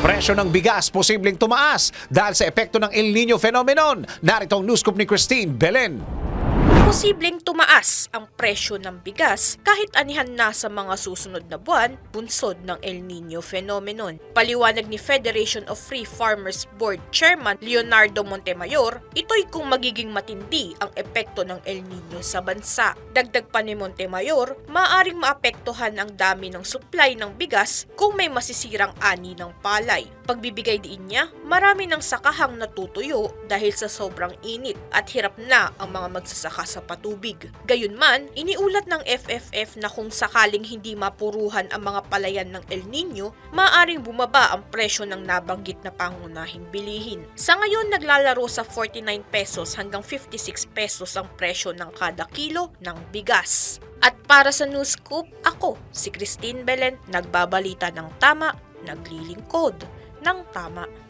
Presyo ng bigas posibleng tumaas dahil sa epekto ng El Nino phenomenon. Narito ang news ni Christine Belen. Posibleng tumaas ang presyo ng bigas kahit anihan na sa mga susunod na buwan bunsod ng El Nino phenomenon. Paliwanag ni Federation of Free Farmers Board Chairman Leonardo Montemayor, ito'y kung magiging matindi ang epekto ng El Nino sa bansa. Dagdag pa ni Montemayor, maaring maapektuhan ang dami ng supply ng bigas kung may masisirang ani ng palay. Pagbibigay diin niya, marami ng sakahang natutuyo dahil sa sobrang init at hirap na ang mga magsasaka sa patubig. Gayunman, iniulat ng FFF na kung sakaling hindi mapuruhan ang mga palayan ng El Nino, maaring bumaba ang presyo ng nabanggit na pangunahing bilihin. Sa ngayon, naglalaro sa 49 pesos hanggang 56 pesos ang presyo ng kada kilo ng bigas. At para sa News Scoop, ako, si Christine Belen, nagbabalita ng tama, naglilingkod ng tama.